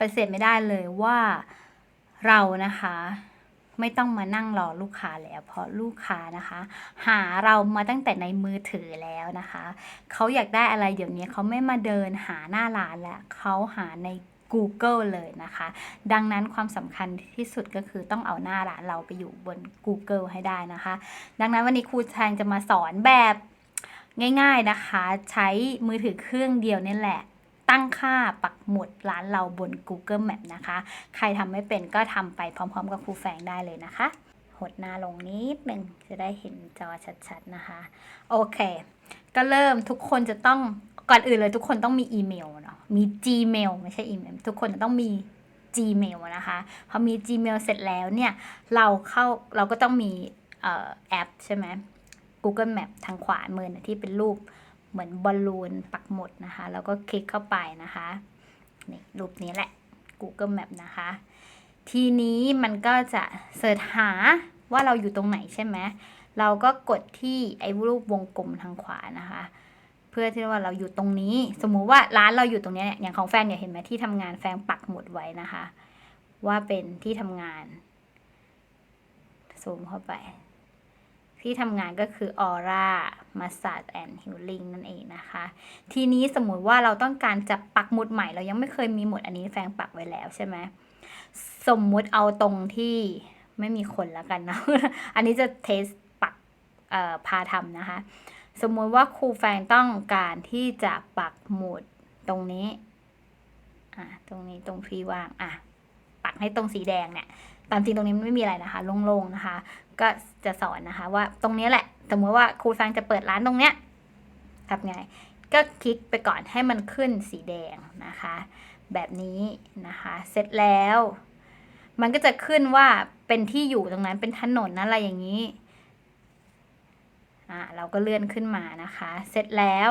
ปฏิเสธไม่ได้เลยว่าเรานะคะ ไม่ต้องมานั่งรอลูกค้าแล้ว เพราะลูกค้านะคะ หาเรามาตั้งแต่ในมือถือแล้วนะคะเขาอยากได้อะไรเดี๋ยวนี้เขาไม่มาเดินหาหน้าร้านแล้วเขาหาใน Google เลยนะคะ ดังนั้นความสำคัญที่สุดก็คือต้องเอาหน้าร้านเราไปอยู่บน Google ให้ได้นะคะ ดังนั้นวันนี้ครูแทงจะมาสอนแบบง่ายๆนะคะ ใช้มือถือเครื่องเดียวนี่แหละ ตั้งค่าปักหมุดร้านเราบน Google Map นะคะ ใครทำไม่เป็นก็ทำไปพร้อม ๆ กับครูแฟงได้เลยนะคะหดหน้าลงนิดนึงจะได้เห็นจอชัดๆนะคะ โอเค ก็เริ่มทุกคนจะต้องก่อนอื่นเลยทุกคนต้องมีอีเมลเนาะมี Gmail ไม่ใช่อีเมลทุกคนจะต้องมี Gmail นะคะพอมี Gmail เสร็จแล้วเนี่ยเราเข้าเราก็ต้องมีออแอปใช่ไหม Google Map ทางขวามือนะที่เป็นรูป เหมือนบอลลูนปักหมุดนะคะ แล้วก็คลิกเข้าไปนะคะนี่รูปนี้แหละ Google Map นะคะ ทีนี้มันก็จะเสิร์ชหาว่าเราอยู่ตรงไหนใช่ไหมเราก็กดที่ไอ้รูปวงกลมทางขวานะคะ เพื่อที่ว่าเราอยู่ตรงนี้ สมมุติว่าร้านเราอยู่ตรงนี้เนี่ยอย่างของแฟนเนี่ยเห็นไหมที่ทำงานแฟนปักหมุดไว้นะคะ ว่าเป็นที่ทำงานซูมเข้าไป ที่ทำงานก็คือออร่า Aura Massage and Healing นั่นเองนะคะ ทีนี้สมมุติว่าเราต้องการจะปักหมุดใหม่ เรายังไม่เคยมีหมุดอันนี้แฟนปักไว้แล้วใช่ไหมสมมุติเอาตรงที่ไม่มีคนแล้วกันนะ อันนี้จะเทสปักเอ่อพาทำนะคะ สมมุติว่าครูแฟงต้องการที่จะปักหมุดตรงนี้ อะ ตรงนี้ตรงฟรีว่าง อะ ปักให้ตรงสีแดงเนี่ย ตามจริงตรงนี้มันไม่มีอะไรนะคะ โล่งๆนะคะ ก็จะสอนนะคะ ว่าตรงนี้แหละ สมมติว่าครูแฟงจะเปิดร้านตรงเนี้ยทำไง ก็คลิกไปก่อนให้มันขึ้นสีแดงนะคะ แบบนี้นะคะ เสร็จแล้ว มันก็จะขึ้นว่าเป็นที่อยู่ตรงนั้นเป็นถนนอะไรอย่างนี้อ่าเราก็เลื่อนขึ้นมานะคะ เสร็จแล้ว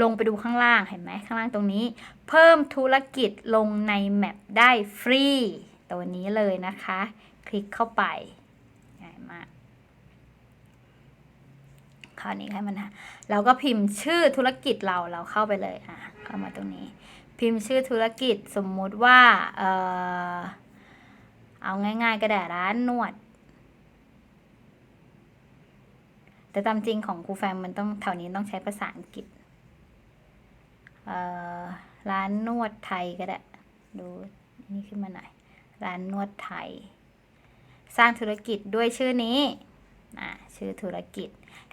ลงไปดูข้างล่างเห็นไหมข้างล่างตรงนี้ เพิ่มธุรกิจลงในแมปได้ฟรี ตัวนี้เลยนะคะ คลิกเข้าไปง่ายมากคราวนี้ให้มันเราก็พิมพ์ชื่อธุรกิจเราเราเข้าไปเลยอะเข้ามาตรงนี้ พิมพ์ชื่อธุรกิจสมมุติว่าเออเอาง่ายๆก็ได้ร้านนวด แต่ตามจริงของครูแฟมมันต้องแถวนี้ต้องใช้ภาษาอังกฤษเออร้านนวดไทยก็ได้ ดูนี่ขึ้นมาหน่อย ร้านนวดไทย สร้างธุรกิจด้วยชื่อนี้อะชื่อธุรกิจ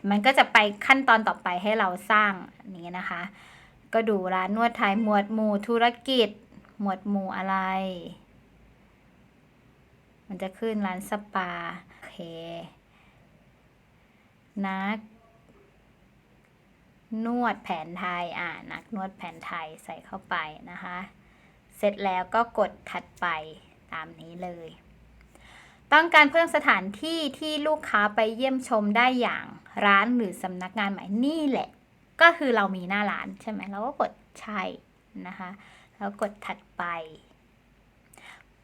มันก็จะไปขั้นตอนต่อไปให้เราสร้างนนี้นะคะ ก็ดูร้านนวดไทยหมวดหมู่ธุรกิจ หมวดหมู่อะไร มันจะขึ้นร้านสปาโอเคนัก นวดแผนไทยอ่านักนวดแผนไทยใส่เข้าไปนะคะ เสร็จแล้วก็กดถัดไป ตามนี้เลย ต้องการเพิ่มสถานที่ที่ลูกค้าไปเยี่ยมชมได้อย่างร้านหรือสำนักงานใหม่นี่แหละ ก็คือเรามีหน้าร้านใช่ไหมเราก็กดใช่นะคะแล้วกดถัดไป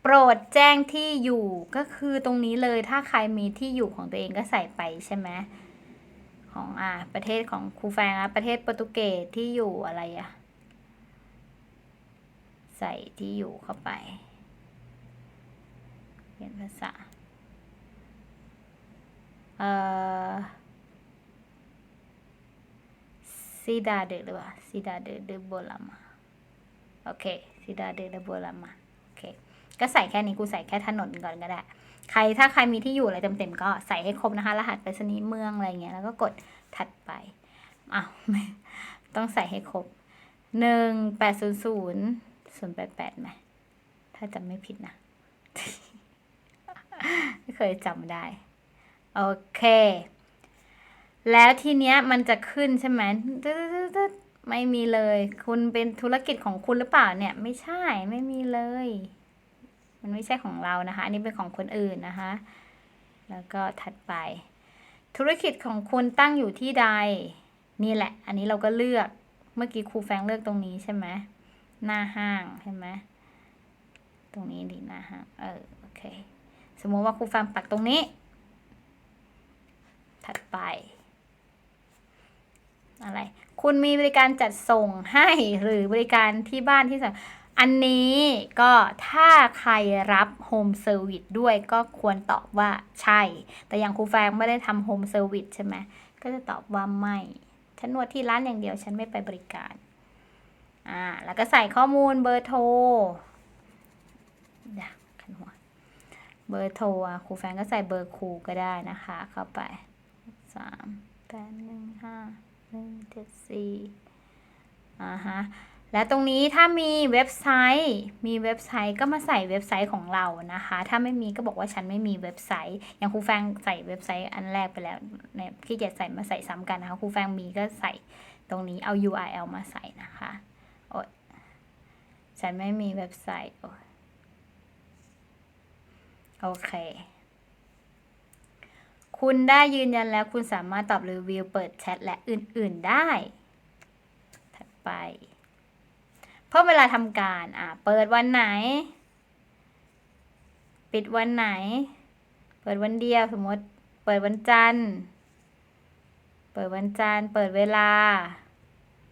โปรดแจ้งที่อยู่ก็คือตรงนี้เลยถ้าใครมีที่อยู่ของตัวเองก็ใส่ไปใช่ไหมของอ่าประเทศของครูแฟงอะประเทศโปรตุเกสที่อยู่อะไรอะใส่ที่อยู่เข้าไป เปลี่ยนภาษา เอ่อซิดาเดหรือเปล่าซิดาเดเดโบลามาโอเคซิดาเดเดโบลามาโอเค ก็ใส่แค่นี้กูใส่แค่ถนนก่อนก็ได้ ใครถ้าใครมีที่อยู่อะไรเต็มๆก็ใส่ให้ครบนะคะ รหัสไปรษณีย์เมืองอะไรเงี้ยแล้วก็กดถัดไปอ้าวต้องใส่ให้ครบหนึ่งแปดศูนย์ศูนย์ศูนย์แปดแปดไหมถ้าจำไม่ผิดนะ ไม่เคยจำได้ โอเค แล้วทีเนี้ยมันจะขึ้นใช่ไหมไม่มีเลย คุณเป็นธุรกิจของคุณหรือเปล่าเนี่ย ไม่ใช่ไม่มีเลย มันไม่ใช่ของเรานะคะ อันนี้เป็นของคนอื่นนะคะ แล้วก็ถัดไป ธุรกิจของคุณตั้งอยู่ที่ใด นี่แหละ อันนี้เราก็เลือก เมื่อกี้ครูแฟงเลือกตรงนี้ใช่ไหมหน้าห้างใช่ไหมตรงนี้ดีหน้าห้าง เออ โอเค สมมติว่าครูแฟงปักตรงนี้ ถัดไป อะไร คุณมีบริการจัดส่งให้หรือบริการที่บ้านที่สั่งอันนี้ก็ถ้าใครรับโฮมเซอร์วิสด้วยก็ควรตอบว่าใช่ แต่อย่างครูแฟงไม่ได้ทำโฮมเซอร์วิสใช่ไหมก็จะตอบว่าไม่ ฉันนวดที่ร้านอย่างเดียวฉันไม่ไปบริการ อ่า แล้วก็ใส่ข้อมูลเบอร์โทร เบอร์โทรครูแฟนก็ใส่เบอร์ครูก็ได้นะคะ เข้าไปสามแปดหนึ่งห้าหนึ่งเจ็ดสี่อ่าฮะและตรงนี้ถ้ามีเว็บไซต์ มีเว็บไซต์ก็มาใส่เว็บไซต์ของเรานะคะ ถ้าไม่มีก็บอกว่าฉันไม่มีเว็บไซต์ อย่างครูแฟงใส่เว็บไซต์อันแรกไปแล้วเนี่ยขี้เกียจใส่มาใส่ซ้ำกันนะคะครูแฟงมีก็ใส่ตรงนี้เอา URL มาใส่นะคะโอ๊ยฉันไม่มีเว็บไซต์โอ๊ย โอเค คุณได้ยืนยันแล้วคุณสามารถตอบรีวิวเปิดแชทและอื่น ๆได้ ถัดไป เพิ่มเวลาทำการ อ่า เปิดวันไหน ปิดวันไหน เปิดวันเดียวสมมติ เปิดวันจันทร์ เปิดวันจันทร์ เปิดเวลา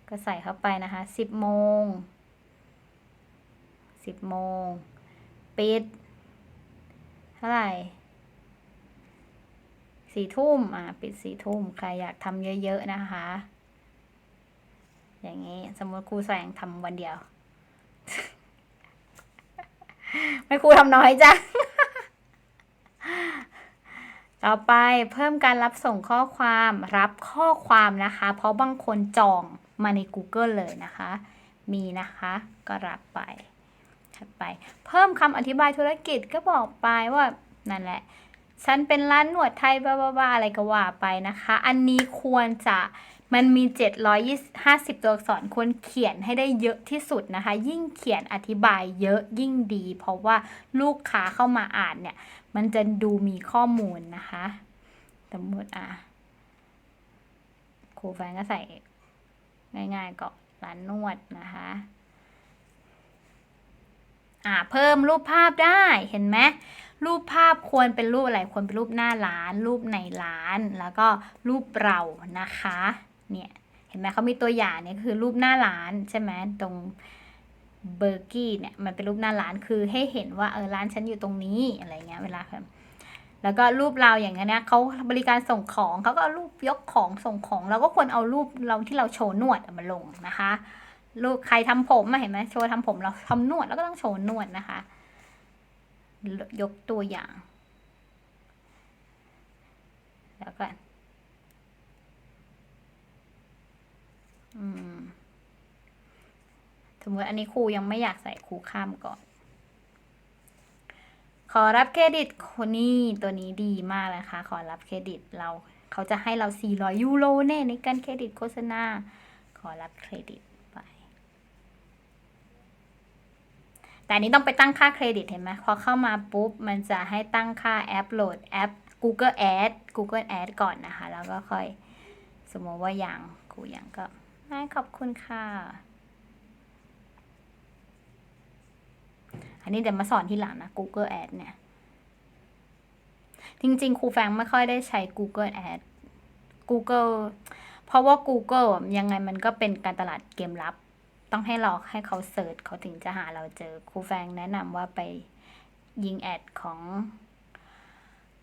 ก็ใส่เข้าไปนะคะสิบโมงสิบโมง ปิด ท่าไหร่สี่ทุ่มอ่าปิดสี่ทุ่มใครอยากทำเยอะ ๆ นะคะ อย่างนี้สมมติครูแสงทำวันเดียว ไม่ครูทำน้อยจ้ะต่อไปเพิ่มการรับส่งข้อความรับข้อความนะคะ เพราะบางคนจองมาใน Google เลยนะคะ มีนะคะ ก็รับไป ถัดไป เพิ่มคำอธิบายธุรกิจก็บอกไปว่านั่นแหละ ฉันเป็นร้านหนวดไทยบ้าๆอะไรก็ว่าไปนะคะ อันนี้ควรจะมันมี 750 ตัวอักษรควรเขียนให้ได้เยอะที่สุดนะคะ ยิ่งเขียนอธิบายเยอะยิ่งดี เพราะว่าลูกค้าเข้ามาอ่านเนี่ย มันจะดูมีข้อมูลนะคะสมมติอะครูแฟนก็ใส่ง่ายๆก็ร้านนวดนะคะ อ่าเพิ่มรูปภาพได้เห็นไหมรูปภาพควรเป็นรูปอะไรควรเป็นรูปหน้าร้าน รูปในร้าน แล้วก็รูปเรานะคะเนี่ยเห็นไหมเขามีตัวอย่างเนี่ยคือรูปหน้าร้านใช่ไหมตรงเบอร์กี้เนี่ยมันเป็นรูปหน้าร้านคือให้เห็นว่าเออร้านฉันอยู่ตรงนี้อะไรเงี้ยเวลาแบบแล้วก็รูปเราอย่างเงี้ยนะเขาบริการส่งของเขาก็เอารูปยกของส่งของ เราก็ควรเอารูปเราที่เราโชว์นวดมาลงนะคะ รูปใครทำผมเห็นไหมโชว์ทำผมเราทำนวดแล้วก็ต้องโชว์นวดนะคะ ยกตัวอย่าง แล้วก็อืมสมมติอันนี้ครูยังไม่อยากใส่ครูข้ามก่อน ขอรับเครดิตคนนี้ตัวนี้ดีมากเลยค่ะขอรับเครดิตเรา เขาจะให้เรา 400 ยูโรแน่ในการเครดิตโฆษณา ขอรับเครดิตไป แต่นี้ต้องไปตั้งค่าเครดิตเห็นไหมพอเข้ามาปุ๊บ มันจะให้ตั้งค่าแอปโหลดแอป Google Ad Google Ad ก่อนนะคะ แล้วก็ค่อยสมมติว่าอย่างครูอย่างก็ให้ขอบคุณค่ะ อันนี้เดี๋ยวมาสอนทีหลังนะ Google Ad เนี่ย จริงๆ ครูแฟงไม่ค่อยได้ใช้ Google Ad Google เพราะว่า Google ยังไงมันก็เป็นการตลาดเกมลับ ต้องให้เราให้เขาเสิร์ชเขาถึงจะหาเราเจอครูแฟงแนะนำว่าไปยิงแอดของ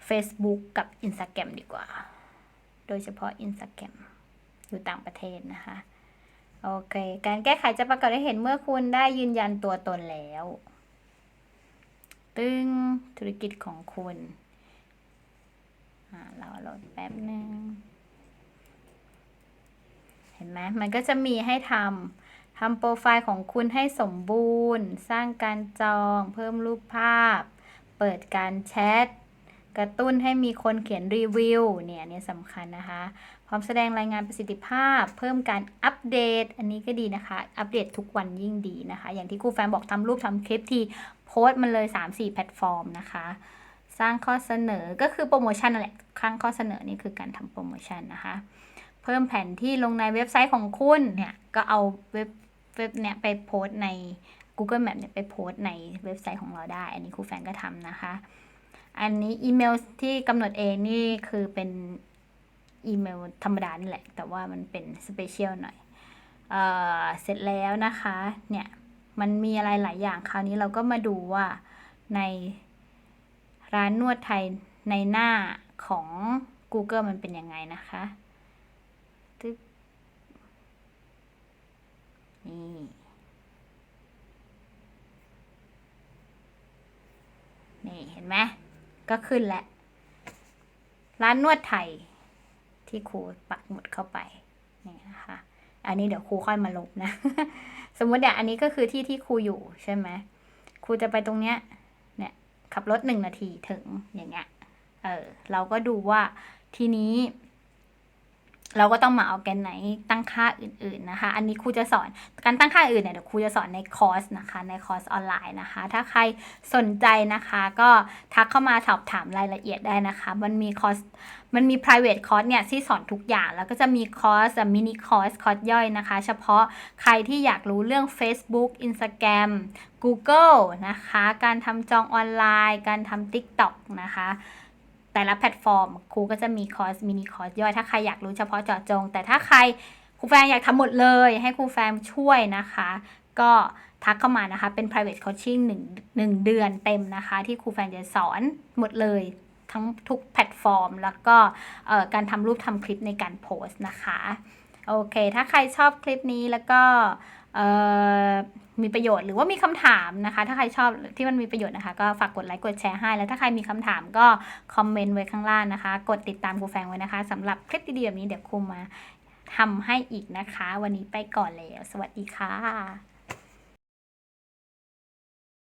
Facebook กับ Instagram ดีกว่า โดยเฉพาะ Instagram อยู่ต่างประเทศนะคะ โอเค การแก้ไขจะปรากฏให้เห็นเมื่อคุณได้ยืนยันตัวตนแล้ว ตึงธุรกิจของคุณเราโหลดแป๊บหนึ่งเห็นไหมมันก็จะมีให้ทำ ทำโปรไฟล์ของคุณให้สมบูรณ์ สร้างการจอง เพิ่มรูปภาพ เปิดการแชท กระตุ้นให้มีคนเขียนรีวิว เนี่ยเนี่ยสำคัญนะคะ พร้อมแสดงรายงานประสิทธิภาพ เพิ่มการอัปเดต อันนี้ก็ดีนะคะ อัปเดตทุกวันยิ่งดีนะคะ อย่างที่ครูแฟนบอกทำรูปทำคลิปที่โพสต์มันเลย 3-4 แพลตฟอร์มนะคะสร้างข้อเสนอก็คือโปรโมชั่นนั่นแหละข้างข้อเสนอนี่คือการทำโปรโมชั่นนะคะ เพิ่มแผนที่ลงในเว็บไซต์ของคุณเนี่ย ก็เอาเว็บ เว็บเนี่ยไปโพสใน Google Map เนี่ยไปโพสในเว็บไซต์ของเราได้ อันนี้ครูแฟนก็ทำนะคะ อันนี้อีเมลที่กำหนดเองนี่คือเป็นอีเมลธรรมดานี่แหละ แต่ว่ามันเป็นสเปเชียลหน่อยเอ่อเสร็จแล้วนะคะ เนี่ย มันมีอะไรหลายอย่างคราวนี้เราก็มาดูว่าในร้านนวดไทยในหน้าของ Google มันเป็นยังไงนะคะตึ๊บ นี่นี่เห็นไหมก็ขึ้นแล้วร้านนวดไทย ที่ครูปักหมุดเข้าไปนี่นะคะ อันนี้เดี๋ยวครูค่อยมาลบนะ สมมติเนี่ยอันนี้ก็คือที่ที่ครูอยู่ใช่ไหมครูจะไปตรงเนี้ย เนี่ยขับรถหนึ่งนาทีถึงอย่างเงี้ยเออเราก็ดูว่าทีนี้ เราก็ต้องมาเอาแกนไหนตั้งค่าอื่นๆนะคะ อันนี้ครูจะสอนการตั้งค่าอื่นเนี่ยเดี๋ยวครูจะสอนในคอร์สนะคะ ในคอร์สออนไลน์นะคะ ถ้าใครสนใจนะคะ ก็ทักเข้ามาสอบถามรายละเอียดได้นะคะ มันมีคอร์สมันมี private course เนี่ยที่สอนทุกอย่าง แล้วก็จะมีคอร์สมินิคอร์สคอร์สย่อยนะคะ เฉพาะใครที่อยากรู้เรื่อง Facebook Instagram Google นะคะ การทำจองออนไลน์ การทำ TikTok นะคะ แต่ละแพลตฟอร์มครูก็จะมีคอร์สมินิคอร์สย่อยถ้าใครอยากรู้เฉพาะเจาะจง แต่ถ้าใครครูแฟนอยากทำหมดเลย ให้ครูแฟนช่วยนะคะ ก็ทักเข้ามานะคะ เป็น private coaching 1 1เดือนเต็มนะคะ ที่ครูแฟนจะสอนหมดเลยทั้งทุกแพลตฟอร์ม แล้วก็การทำรูปทำคลิปในการโพสต์นะคะ โอเค ถ้าใครชอบคลิปนี้แล้วก็เออ มีประโยชน์หรือว่ามีคำถามนะคะ ถ้าใครชอบที่มันมีประโยชน์นะคะ ก็ฝากกดไลค์กดแชร์ให้ แล้วถ้าใครมีคำถามก็คอมเมนต์ไว้ข้างล่างนะคะ กดติดตามครูแฟงไว้นะคะสำหรับคลิปดีๆแบบนี้เดี๋ยวครูมาทำให้อีกนะคะ วันนี้ไปก่อนแล้ว สวัสดีค่ะ